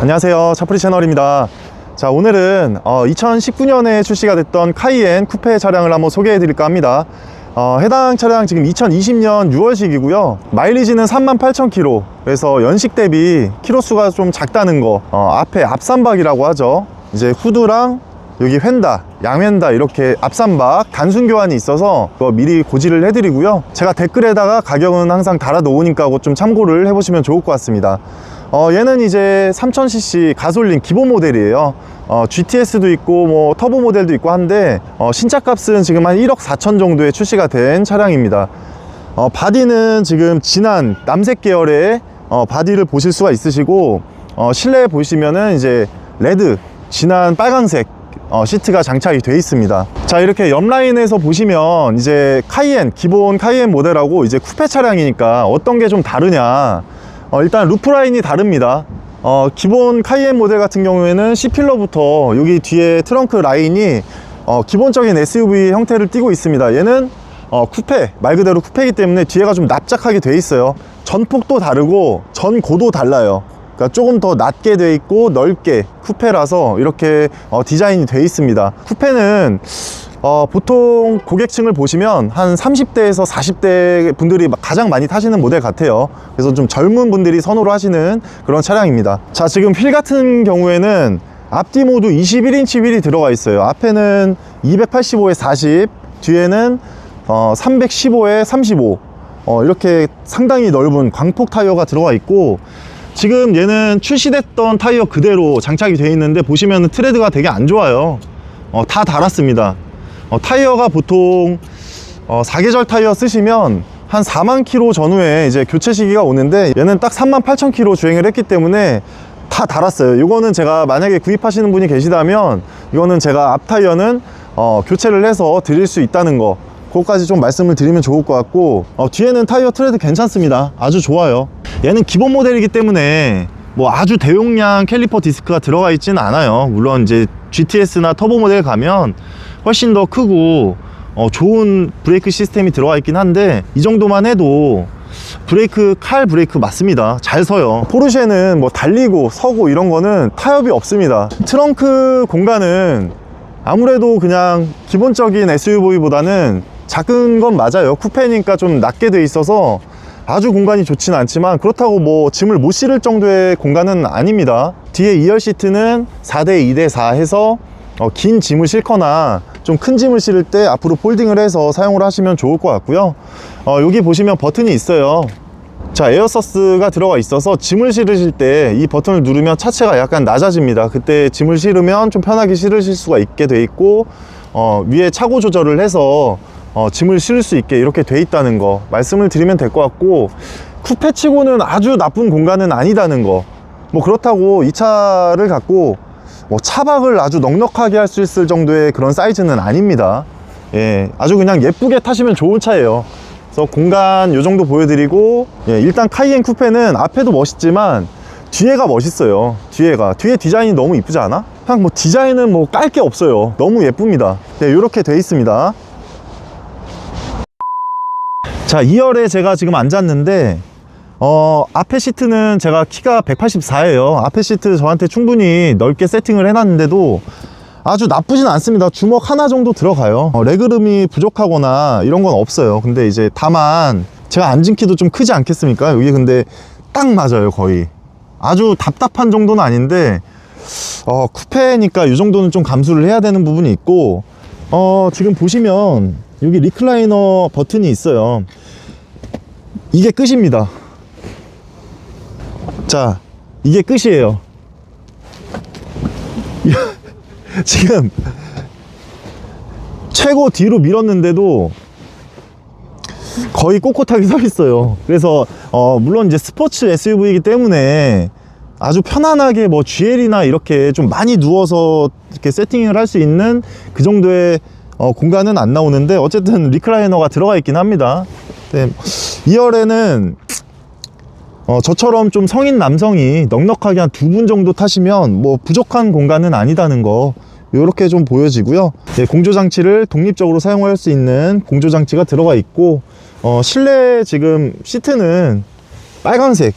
안녕하세요. 차프리 채널입니다. 자 오늘은 어, 2019년에 출시가 됐던 카이엔 쿠페 차량을 한번 소개해 드릴까 합니다. 어, 해당 차량 지금 2020년 6월식이고요. 마일리지는 38,000km 그래서 연식 대비 키로수가 좀 작다는 거 어, 앞에 앞삼박이라고 하죠. 이제 후드랑 여기 휀다, 양휀다 이렇게 앞삼박 단순 교환이 있어서 미리 고지를 해드리고요. 제가 댓글에다가 가격은 항상 달아 놓으니까 그거 좀 참고를 해보시면 좋을 것 같습니다. 어, 얘는 이제 3000cc 가솔린 기본 모델이에요. 어, GTS도 있고 뭐 터보 모델도 있고 한데 어, 신차 값은 지금 한 1억 4천 정도에 출시가 된 차량입니다. 어, 바디는 지금 진한 남색 계열의 어, 바디를 보실 수가 있으시고 어, 실내에 보시면은 이제 레드 진한 빨강색 어, 시트가 장착이 되어 있습니다. 자, 이렇게 옆 라인에서 보시면 이제 카이엔, 기본 카이엔 모델하고 이제 쿠페 차량이니까 어떤 게 좀 다르냐. 어, 일단 루프 라인이 다릅니다. 어, 기본 카이엔 모델 같은 경우에는 C필러부터 여기 뒤에 트렁크 라인이 어, 기본적인 SUV 형태를 띠고 있습니다. 얘는 어, 쿠페, 말 그대로 쿠페이기 때문에 뒤에가 좀 납작하게 돼 있어요. 전폭도 다르고 전고도 달라요. 그러니까 조금 더 낮게 돼 있고 넓게 쿠페라서 이렇게 어, 디자인이 돼 있습니다. 쿠페는 어, 보통 고객층을 보시면 한 30대에서 40대 분들이 가장 많이 타시는 모델 같아요. 그래서 좀 젊은 분들이 선호를 하시는 그런 차량입니다. 자, 지금 휠 같은 경우에는 앞뒤 모두 21인치 휠이 들어가 있어요. 앞에는 285에 40, 뒤에는 어, 315에 35. 어, 이렇게 상당히 넓은 광폭 타이어가 들어가 있고 지금 얘는 출시됐던 타이어 그대로 장착이 되어 있는데 보시면 트레드가 되게 안 좋아요 어, 다 달았습니다 어, 타이어가 보통 어, 4계절 타이어 쓰시면 한 4만 킬로 전후에 이제 교체 시기가 오는데 얘는 딱 3만 8천 킬로 주행을 했기 때문에 다 달았어요. 이거는 제가 만약에 구입하시는 분이 계시다면 이거는 제가 앞 타이어는 어, 교체를 해서 드릴 수 있다는 거. 그것까지 좀 말씀을 드리면 좋을 것 같고 어, 뒤에는 타이어 트레드 괜찮습니다. 아주 좋아요. 얘는 기본 모델이기 때문에 뭐 아주 대용량 캘리퍼 디스크가 들어가 있지는 않아요. 물론 이제 GTS나 터보 모델 가면 훨씬 더 크고 어, 좋은 브레이크 시스템이 들어가 있긴 한데 이 정도만 해도 브레이크 칼 브레이크 맞습니다. 잘 서요. 포르쉐는 뭐 달리고 서고 이런 거는 타협이 없습니다. 트렁크 공간은 아무래도 그냥 기본적인 SUV보다는 작은 건 맞아요. 쿠페니까 좀 낮게 돼 있어서 아주 공간이 좋지는 않지만 그렇다고 뭐 짐을 못 실을 정도의 공간은 아닙니다. 뒤에 2열 시트는 4대 2대 4 해서 어, 긴 짐을 싣거나 좀 큰 짐을 실을 때 앞으로 폴딩을 해서 사용을 하시면 좋을 것 같고요. 어, 여기 보시면 버튼이 있어요. 자 에어서스가 들어가 있어서 짐을 실으실 때 이 버튼을 누르면 차체가 약간 낮아집니다. 그때 짐을 실으면 좀 편하게 실으실 수가 있게 돼 있고 어, 위에 차고 조절을 해서 어, 짐을 실을 수 있게 이렇게 돼 있다는 거 말씀을 드리면 될 것 같고 쿠페 치고는 아주 나쁜 공간은 아니다는 거. 뭐 그렇다고 이 차를 갖고 뭐 차박을 아주 넉넉하게 할 수 있을 정도의 그런 사이즈는 아닙니다. 예, 아주 그냥 예쁘게 타시면 좋은 차예요. 그래서 공간 요 정도 보여드리고 예, 일단 카이엔 쿠페는 앞에도 멋있지만 뒤에가 멋있어요. 뒤에가. 뒤에 디자인이 너무 이쁘지 않아? 그냥 뭐 디자인은 뭐 깔 게 없어요. 너무 예쁩니다. 네, 이렇게 돼 있습니다 자 2열에 제가 지금 앉았는데 어 앞에 시트는 제가 키가 184예요. 앞에 시트 저한테 충분히 넓게 세팅을 해놨는데도 아주 나쁘진 않습니다. 주먹 하나 정도 들어가요. 어, 레그룸이 부족하거나 이런 건 없어요. 근데 이제 다만 제가 앉은 키도 좀 크지 않겠습니까? 여기 근데 딱 맞아요 거의. 아주 답답한 정도는 아닌데 어 쿠페니까 이 정도는 좀 감수를 해야 되는 부분이 있고 어 지금 보시면 여기 리클라이너 버튼이 있어요. 이게 끝입니다. 자 이게 끝이에요. 지금 최고 뒤로 밀었는데도 거의 꼿꼿하게 서 있어요. 그래서 어 물론 이제 스포츠 SUV이기 때문에 아주 편안하게 뭐 GL이나 이렇게 좀 많이 누워서 이렇게 세팅을 할 수 있는 그 정도의 어, 공간은 안 나오는데 어쨌든 리클라이너가 들어가 있긴 합니다. 네, 2열에는 어, 저처럼 좀 성인 남성이 넉넉하게 한 두 분 정도 타시면 뭐 부족한 공간은 아니다는 거 이렇게 좀 보여지고요. 네, 공조 장치를 독립적으로 사용할 수 있는 공조 장치가 들어가 있고 어, 실내 지금 시트는 빨간색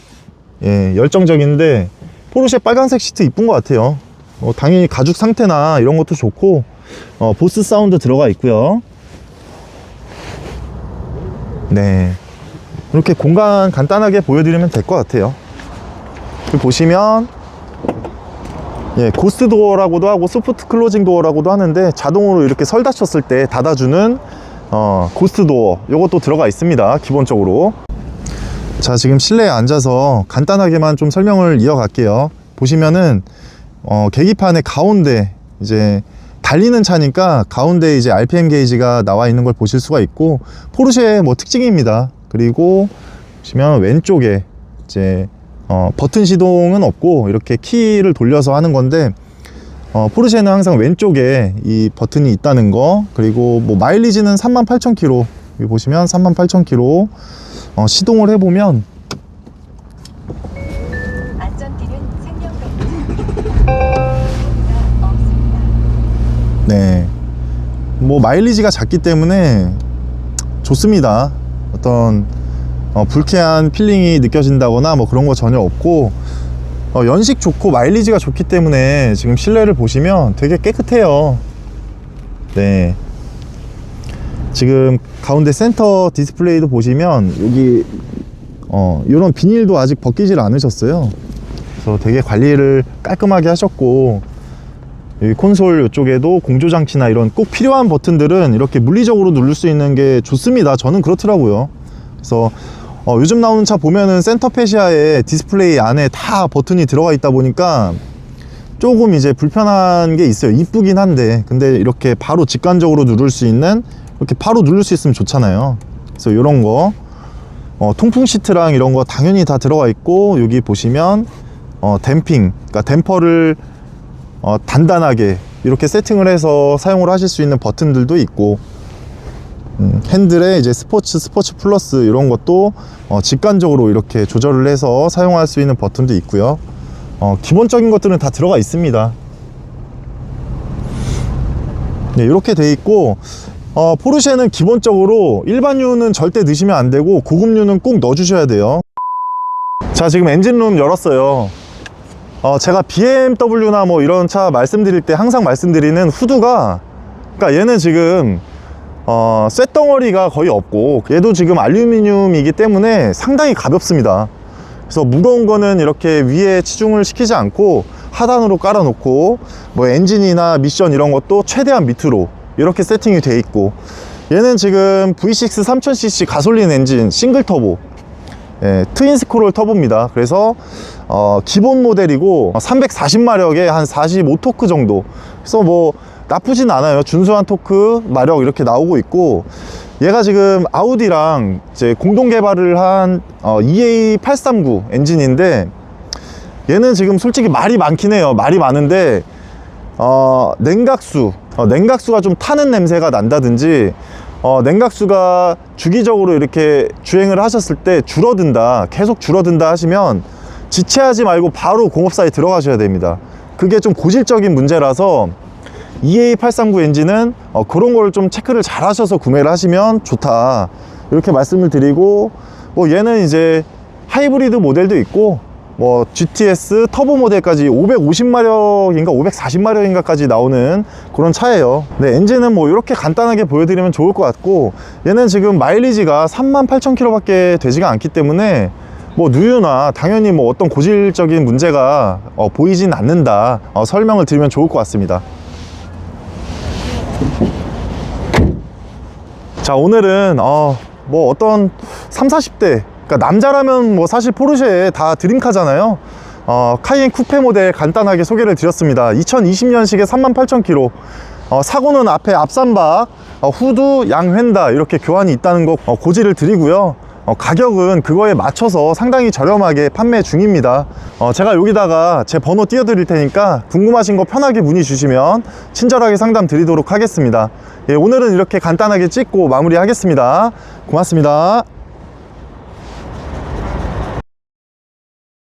예, 열정적인데 포르쉐 빨간색 시트 이쁜 것 같아요. 어, 당연히 가죽 상태나 이런 것도 좋고 어, 보스 사운드 들어가 있고요. 네. 이렇게 공간 간단하게 보여드리면 될 것 같아요. 보시면 예, 고스트 도어라고도 하고 소프트 클로징 도어라고도 하는데 자동으로 이렇게 설 닫혔을 때 닫아주는 어, 고스트 도어. 이것도 들어가 있습니다 기본적으로. 자 지금 실내에 앉아서 간단하게만 좀 설명을 이어갈게요. 보시면은 어, 계기판의 가운데 이제 달리는 차니까 가운데 이제 RPM 게이지가 나와 있는 걸 보실 수가 있고 포르쉐의 뭐 특징입니다. 그리고 보시면 왼쪽에 이제 어, 버튼 시동은 없고 이렇게 키를 돌려서 하는 건데 어, 포르쉐는 항상 왼쪽에 이 버튼이 있다는 거. 그리고 뭐 마일리지는 38,000km 여기 보시면 38,000km 어, 시동을 해보면 네. 뭐 마일리지가 작기 때문에 좋습니다. 어떤 어, 불쾌한 필링이 느껴진다거나 뭐 그런 거 전혀 없고 어, 연식 좋고 마일리지가 좋기 때문에 지금 실내를 보시면 되게 깨끗해요. 네. 지금 가운데 센터 디스플레이도 보시면 여기 어, 이런 비닐도 아직 벗기질 않으셨어요. 그래서 되게 관리를 깔끔하게 하셨고 콘솔 이쪽에도 공조장치나 이런 꼭 필요한 버튼들은 이렇게 물리적으로 누를 수 있는 게 좋습니다. 저는 그렇더라고요. 그래서 어, 요즘 나오는 차 보면은 센터 페시아에 디스플레이 안에 다 버튼이 들어가 있다 보니까 조금 이제 불편한 게 있어요. 이쁘긴 한데 근데 이렇게 바로 직관적으로 누를 수 있는 이렇게 바로 누를 수 있으면 좋잖아요. 그래서 이런 거 어, 통풍 시트랑 이런 거 당연히 다 들어가 있고 여기 보시면 어, 댐핑, 그러니까 댐퍼를 어, 단단하게 이렇게 세팅을 해서 사용을 하실 수 있는 버튼들도 있고 음, 핸들에 이제 스포츠 스포츠 플러스 이런 것도 어, 직관적으로 이렇게 조절을 해서 사용할 수 있는 버튼도 있고요. 어, 기본적인 것들은 다 들어가 있습니다. 네, 이렇게 돼 있고 어, 포르쉐는 기본적으로 일반유는 절대 넣으시면 안 되고 고급유는 꼭 넣어 주셔야 돼요. 자 지금 엔진룸 열었어요 어, 제가 BMW나 뭐 이런 차 말씀드릴 때 항상 말씀드리는 후드가 그러니까 얘는 지금 어, 쇳덩어리가 거의 없고 얘도 지금 알루미늄이기 때문에 상당히 가볍습니다 그래서 무거운 거는 이렇게 위에 치중을 시키지 않고 하단으로 깔아 놓고 뭐 엔진이나 미션 이런 것도 최대한 밑으로 이렇게 세팅이 돼 있고 얘는 지금 V6 3000cc 가솔린 엔진 싱글 터보 예, 트윈 스크롤 터보입니다. 그래서 어, 기본 모델이고 340마력에 한 45토크 정도. 그래서 뭐 나쁘진 않아요. 준수한 토크 마력 이렇게 나오고 있고 얘가 지금 아우디랑 이제 공동 개발을 한 어, EA839 엔진인데 얘는 지금 솔직히 말이 많긴 해요. 말이 많은데 어, 냉각수, 어, 냉각수가 좀 타는 냄새가 난다든지, 어, 냉각수가 주기적으로 이렇게 주행을 하셨을 때 줄어든다, 계속 줄어든다 하시면 지체하지 말고 바로 공업사에 들어가셔야 됩니다. 그게 좀 고질적인 문제라서 EA839 엔진은 어, 그런 걸 좀 체크를 잘 하셔서 구매를 하시면 좋다. 이렇게 말씀을 드리고, 뭐 얘는 이제 하이브리드 모델도 있고, 뭐 GTS 터보 모델까지 550마력인가 540마력인가까지 나오는 그런 차예요. 네, 엔진은 뭐 이렇게 간단하게 보여드리면 좋을 것 같고 얘는 지금 마일리지가 38,000km밖에 되지가 않기 때문에 뭐 누유나 당연히 뭐 어떤 고질적인 문제가 어, 보이진 않는다. 어, 설명을 드리면 좋을 것 같습니다. 자 오늘은 어, 뭐 어떤 3, 40대 그러니까 남자라면 뭐 사실 포르쉐 다 드림카잖아요. 어, 카이엔 쿠페 모델 간단하게 소개를 드렸습니다. 2020년식에 38,000km 어, 사고는 앞에 앞삼박 어, 후드 양휀다 이렇게 교환이 있다는 거 어, 고지를 드리고요 어, 가격은 그거에 맞춰서 상당히 저렴하게 판매 중입니다. 어, 제가 여기다가 제 번호 띄워 드릴 테니까 궁금하신 거 편하게 문의 주시면 친절하게 상담 드리도록 하겠습니다. 예, 오늘은 이렇게 간단하게 찍고 마무리 하겠습니다. 고맙습니다